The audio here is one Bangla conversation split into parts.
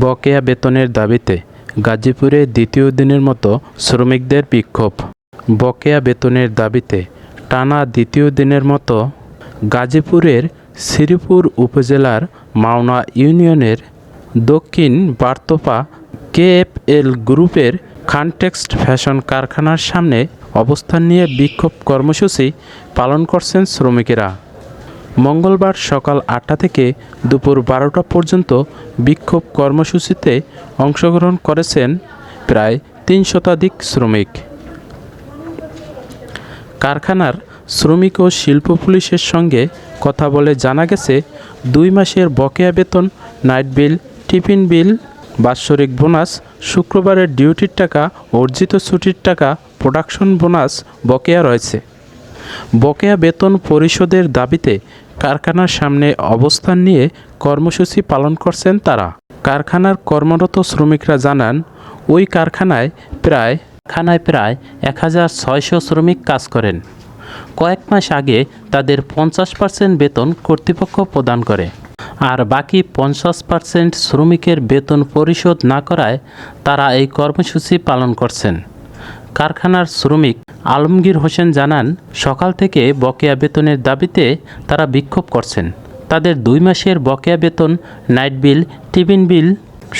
বকেয়া বেতনের দাবিতে গাজীপুরে দ্বিতীয় দিনের মতো শ্রমিকদের বিক্ষোভ। বকেয়া বেতনের দাবিতে টানা দ্বিতীয় দিনের মতো গাজীপুরের শ্রীপুর উপজেলার মাওনা ইউনিয়নের দক্ষিণ বার্তপা কেএফএল গ্রুপের খানটেক্সট ফ্যাশন কারখানার সামনে অবস্থান নিয়ে বিক্ষোভ কর্মসূচি পালন করছেন শ্রমিকেরা। মঙ্গলবার সকাল আটটা থেকে দুপুর বারোটা পর্যন্ত বিক্ষোভ কর্মসূচিতে অংশগ্রহণ করেছেন প্রায় তিন শতাধিক শ্রমিক। কারখানার শ্রমিক ও শিল্প পুলিশের সঙ্গে কথা বলে জানা গেছে, দুই মাসের বকেয়া বেতন, নাইট বিল, টিফিন বিল, বাৎসরিক বোনাস, শুক্রবারের ডিউটির টাকা, অর্জিত ছুটির টাকা, প্রোডাকশন বোনাস বকেয়া রয়েছে। বকেয়া বেতন পরিশোধের দাবিতে কারখানার সামনে অবস্থান নিয়ে কর্মসূচি পালন করছেন তারা। কারখানার কর্মরত শ্রমিকরা জানান, ওই কারখানায় প্রায় কারখানায় প্রায় এক হাজার ছয়শো শ্রমিক কাজ করেন। কয়েক মাস আগে তাদের পঞ্চাশ পার্সেন্ট বেতন কর্তৃপক্ষ প্রদান করে। আর বাকি পঞ্চাশ পার্সেন্ট শ্রমিকের বেতন পরিশোধ না করায় তারা এই কর্মসূচি পালন করছেন। কারখানার শ্রমিক আলমগীর হোসেন জানান, সকাল থেকে বকেয়া বেতনের দাবিতে তারা বিক্ষোভ করছেন। তাদের দুই মাসের বকেয়া বেতন, নাইট বিল, টিফিন বিল,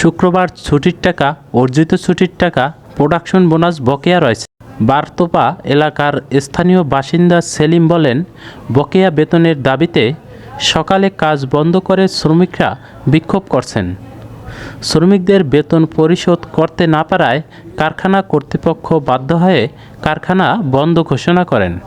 শুক্রবার ছুটির টাকা, অর্জিত ছুটির টাকা, প্রোডাকশন বোনাস বকেয়া রয়েছে। বার্তপা এলাকার স্থানীয় বাসিন্দা সেলিম বলেন, বকেয়া বেতনের দাবিতে সকালে কাজ বন্ধ করে শ্রমিকরা বিক্ষোভ করছেন। শ্রমিকদের বেতন পরিশোধ করতে না পারায় কারখানা কর্তৃপক্ষ বাধ্য হয়ে কারখানা বন্ধ ঘোষণা করেন।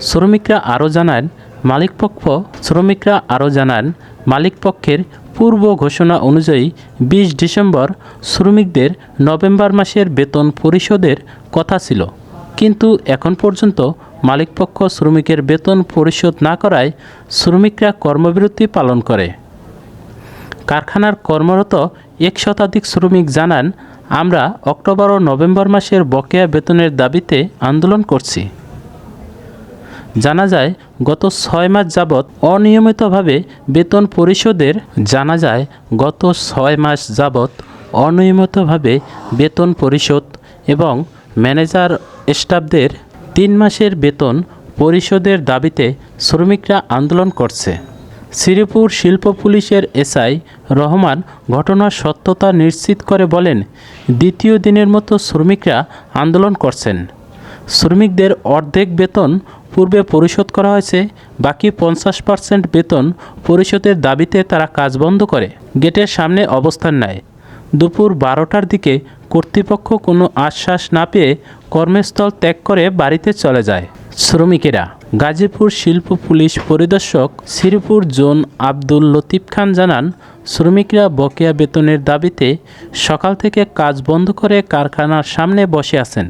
শ্রমিকরা আরও জানান, মালিকপক্ষ, শ্রমিকরা আরও জানান, মালিকপক্ষের পূর্ব ঘোষণা অনুযায়ী বিশ ডিসেম্বর শ্রমিকদের নভেম্বর মাসের বেতন পরিশোধের কথা ছিল। কিন্তু এখন পর্যন্ত মালিকপক্ষ শ্রমিকের বেতন পরিশোধ না করায় শ্রমিকরা কর্মবিরতি পালন করে। কারখানার কর্মরত এক শতাধিক শ্রমিক জানান, আমরা অক্টোবর ও নভেম্বর মাসের বকেয়া বেতনের দাবিতে আন্দোলন করছি। জানা যায়, গত ছয় মাস যাবৎ অনিয়মিতভাবে বেতন পরিশোধের জানা যায়, গত ছয় মাস যাবৎ অনিয়মিতভাবে বেতন পরিশোধ এবং ম্যানেজার স্টাফদের তিন মাসের বেতন পরিশোধের দাবিতে শ্রমিকরা আন্দোলন করছে। শ্রীপুর শিল্প পুলিশের এসআই রহমান ঘটনার সত্যতা নিশ্চিত করে বলেন, দ্বিতীয় দিনের মতো শ্রমিকরা আন্দোলন করছেন। শ্রমিকদের অর্ধেক বেতন পূর্বে পরিশোধ করা হয়েছে, বাকি পঞ্চাশ পার্সেন্ট বেতন পরিশোধের দাবিতে তারা কাজ বন্ধ করে, গেটের সামনে অবস্থান নেয়। দুপুর বারোটার দিকে কর্তৃপক্ষ কোনো আশ্বাস না পেয়ে কর্মস্থল ত্যাগ করে বাড়িতে চলে যায়। শ্রমিকেরা, গাজীপুর শিল্প পুলিশ পরিদর্শক শিরপুর জোন আব্দুল লতিফ খান জানান, শ্রমিকরা বকেয়া বেতনের দাবিতে সকাল থেকে কাজ বন্ধ করে কারখানার সামনে বসে আছেন।